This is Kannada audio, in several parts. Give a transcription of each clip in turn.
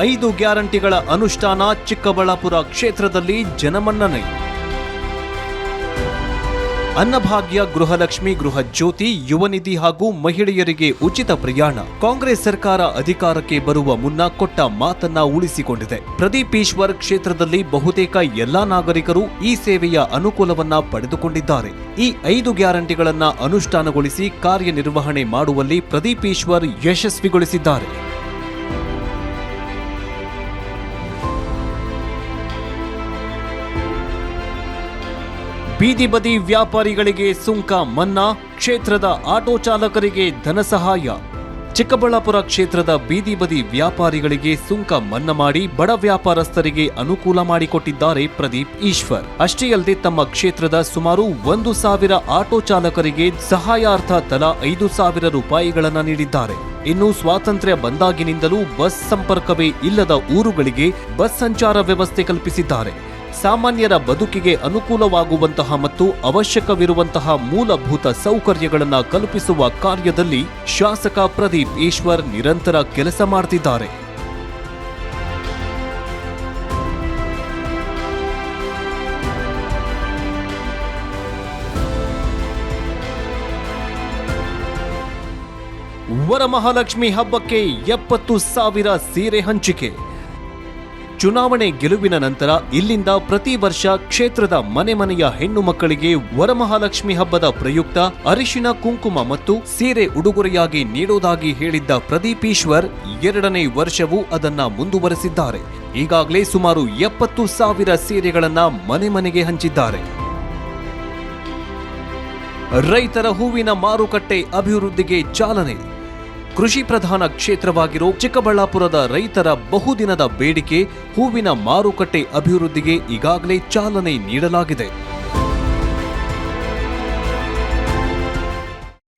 ಐದು ಗ್ಯಾರಂಟಿಗಳ ಅನುಷ್ಠಾನ ಚಿಕ್ಕಬಳ್ಳಾಪುರ ಕ್ಷೇತ್ರದಲ್ಲಿ ಜನಮನ್ನಣೆ. ಅನ್ನಭಾಗ್ಯ ಗೃಹಲಕ್ಷ್ಮಿ ಗೃಹ ಜ್ಯೋತಿ, ಯುವ ನಿಧಿ ಹಾಗೂ ಮಹಿಳೆಯರಿಗೆ ಉಚಿತ ಪ್ರಯಾಣ. ಕಾಂಗ್ರೆಸ್ ಸರ್ಕಾರ ಅಧಿಕಾರಕ್ಕೆ ಬರುವ ಮುನ್ನ ಕೊಟ್ಟ ಮಾತನ್ನ ಉಳಿಸಿಕೊಂಡಿದೆ. ಪ್ರದೀಪ್ ಈಶ್ವರ್ ಕ್ಷೇತ್ರದಲ್ಲಿ ಬಹುತೇಕ ಎಲ್ಲಾ ನಾಗರಿಕರು ಈ ಸೇವೆಯ ಅನುಕೂಲವನ್ನ ಪಡೆದುಕೊಂಡಿದ್ದಾರೆ. ಈ ಐದು ಗ್ಯಾರಂಟಿಗಳನ್ನ ಅನುಷ್ಠಾನಗೊಳಿಸಿ ಕಾರ್ಯನಿರ್ವಹಣೆ ಮಾಡುವಲ್ಲಿ ಪ್ರದೀಪ್ ಈಶ್ವರ್ ಯಶಸ್ವಿಗೊಳಿಸಿದ್ದಾರೆ. ಬೀದಿ ಬದಿ ವ್ಯಾಪಾರಿಗಳಿಗೆ ಸುಂಕ ಮನ್ನಾ ಕ್ಷೇತ್ರದ ಆಟೋ ಚಾಲಕರಿಗೆ ಧನ ಸಹಾಯ. ಚಿಕ್ಕಬಳ್ಳಾಪುರ ಕ್ಷೇತ್ರದ ಬೀದಿ ಬದಿ ವ್ಯಾಪಾರಿಗಳಿಗೆ ಸುಂಕ ಮನ್ನಾ ಮಾಡಿ ಬಡ ವ್ಯಾಪಾರಸ್ಥರಿಗೆ ಅನುಕೂಲ ಮಾಡಿಕೊಟ್ಟಿದ್ದಾರೆ ಪ್ರದೀಪ್ ಈಶ್ವರ್. ಅಷ್ಟೇ ಅಲ್ಲದೆ ತಮ್ಮ ಕ್ಷೇತ್ರದ ಸುಮಾರು ಒಂದು ಸಾವಿರ ಆಟೋ ಚಾಲಕರಿಗೆ ಸಹಾಯಾರ್ಥ ತಲಾ ಐದು ಸಾವಿರ ರೂಪಾಯಿಗಳನ್ನು ನೀಡಿದ್ದಾರೆ. ಇನ್ನು ಸ್ವಾತಂತ್ರ್ಯ ಬಂದಾಗಿನಿಂದಲೂ ಬಸ್ ಸಂಪರ್ಕವೇ ಇಲ್ಲದ ಊರುಗಳಿಗೆ ಬಸ್ ಸಂಚಾರ ವ್ಯವಸ್ಥೆ ಕಲ್ಪಿಸಿದ್ದಾರೆ. ಸಾಮಾನ್ಯರ ಬದುಕಿಗೆ ಅನುಕೂಲವಾಗುವಂತಹ ಮತ್ತು ಅವಶ್ಯಕವಿರುವಂತಹ ಮೂಲಭೂತ ಸೌಕರ್ಯಗಳನ್ನು ಕಲ್ಪಿಸುವ ಕಾರ್ಯದಲ್ಲಿ ಶಾಸಕ ಪ್ರದೀಪ್ ಈಶ್ವರ್ ನಿರಂತರ ಕೆಲಸ ಮಾಡ್ತಿದ್ದಾರೆ. ವರಮಹಾಲಕ್ಷ್ಮಿ ಹಬ್ಬಕ್ಕೆ ಎಪ್ಪತ್ತು ಸಾವಿರ ಸೀರೆ ಹಂಚಿಕೆ. ಚುನಾವಣೆ ಗೆಲುವಿನ ನಂತರ ಇಲ್ಲಿಂದ ಪ್ರತಿ ವರ್ಷ ಕ್ಷೇತ್ರದ ಮನೆ ಮನೆಯ ಹೆಣ್ಣು ಮಕ್ಕಳಿಗೆ ವರಮಹಾಲಕ್ಷ್ಮಿ ಹಬ್ಬದ ಪ್ರಯುಕ್ತ ಅರಿಶಿನ ಕುಂಕುಮ ಮತ್ತು ಸೀರೆ ಉಡುಗೊರೆಯಾಗಿ ನೀಡೋದಾಗಿ ಹೇಳಿದ್ದ ಪ್ರದೀಪೀಶ್ವರ್ ಎರಡನೇ ವರ್ಷವೂ ಅದನ್ನ ಮುಂದುವರೆಸಿದ್ದಾರೆ. ಈಗಾಗಲೇ ಸುಮಾರು ಎಪ್ಪತ್ತು ಸಾವಿರ ಸೀರೆಗಳನ್ನ ಮನೆ ಮನೆಗೆ ಹಂಚಿದ್ದಾರೆ. ರೈತರ ಹೂವಿನ ಮಾರುಕಟ್ಟೆ ಅಭಿವೃದ್ಧಿಗೆ ಚಾಲನೆ. ಕೃಷಿ ಪ್ರಧಾನ ಕ್ಷೇತ್ರವಾಗಿರೋ ಚಿಕ್ಕಬಳ್ಳಾಪುರದ ರೈತರ ಬಹುದಿನದ ಬೇಡಿಕೆ ಹೂವಿನ ಮಾರುಕಟ್ಟೆ ಅಭಿವೃದ್ಧಿಗೆ ಈಗಾಗಲೇ ಚಾಲನೆ ನೀಡಲಾಗಿದೆ.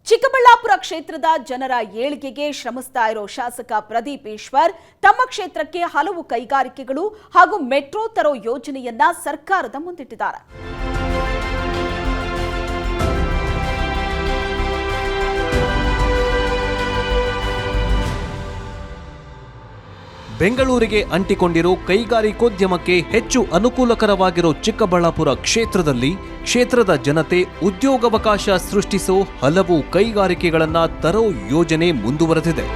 ಚಿಕ್ಕಬಳ್ಳಾಪುರ ಕ್ಷೇತ್ರದ ಜನರ ಏಳಿಗೆಗೆ ಶ್ರಮಿಸ್ತಾ ಇರೋ ಶಾಸಕ ಪ್ರದೀಪ್ ಈಶ್ವರ್ ತಮ್ಮ ಕ್ಷೇತ್ರಕ್ಕೆ ಹಲವು ಕೈಗಾರಿಕೆಗಳು ಹಾಗೂ ಮೆಟ್ರೋ ತರೋ ಯೋಜನೆಯನ್ನ ಸರ್ಕಾರದ ಮುಂದಿಟ್ಟಿದ್ದಾರೆ. ಬೆಂಗಳೂರಿಗೆ ಅಂಟಿಕೊಂಡಿರೋ ಕೈಗಾರಿಕೋದ್ಯಮಕ್ಕೆ ಹೆಚ್ಚು ಅನುಕೂಲಕರವಾಗಿರೋ ಚಿಕ್ಕಬಳ್ಳಾಪುರ ಕ್ಷೇತ್ರದಲ್ಲಿ ಕ್ಷೇತ್ರದ ಜನತೆ ಉದ್ಯೋಗಾವಕಾಶ ಸೃಷ್ಟಿಸೋ ಹಲವು ಕೈಗಾರಿಕೆಗಳನ್ನು ತರೋ ಯೋಜನೆ ಮುಂದುವರೆದಿದೆ.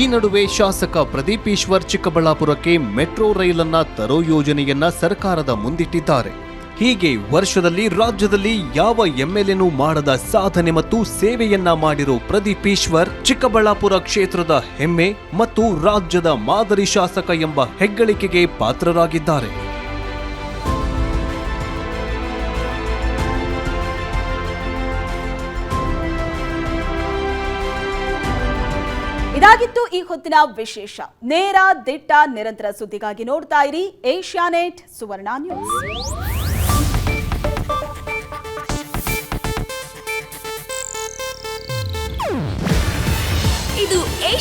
ಈ ನಡುವೆ ಶಾಸಕ ಪ್ರದೀಪ್ ಈಶ್ವರ್ ಚಿಕ್ಕಬಳ್ಳಾಪುರಕ್ಕೆ ಮೆಟ್ರೋ ರೈಲನ್ನ ತರೋ ಯೋಜನೆಯನ್ನ ಸರ್ಕಾರದ ಮುಂದಿಟ್ಟಿದ್ದಾರೆ. ಹೀಗೆ ವರ್ಷದಲ್ಲಿ ರಾಜ್ಯದಲ್ಲಿ ಯಾವ ಎಂಎಲ್ಎನೂ ಮಾಡದ ಸಾಧನೆ ಮತ್ತು ಸೇವೆಯನ್ನ ಮಾಡಿರೋ ಪ್ರದೀಪ್ ಈಶ್ವರ್, ಚಿಕ್ಕಬಳ್ಳಾಪುರ ಕ್ಷೇತ್ರದ ಹೆಮ್ಮೆ ಮತ್ತು ರಾಜ್ಯದ ಮಾದರಿ ಶಾಸಕ ಎಂಬ ಹೆಗ್ಗಳಿಕೆಗೆ ಪಾತ್ರರಾಗಿದ್ದಾರೆ. ಇದಾಗಿತ್ತು ಈ ಹೊತ್ತಿನ ವಿಶೇಷ. ನೇರ ದಿಟ್ಟ ನಿರಂತರ ಸುದ್ದಿಗಾಗಿ ನೋಡ್ತಾ ಇರಿ Asianet Suvarna news.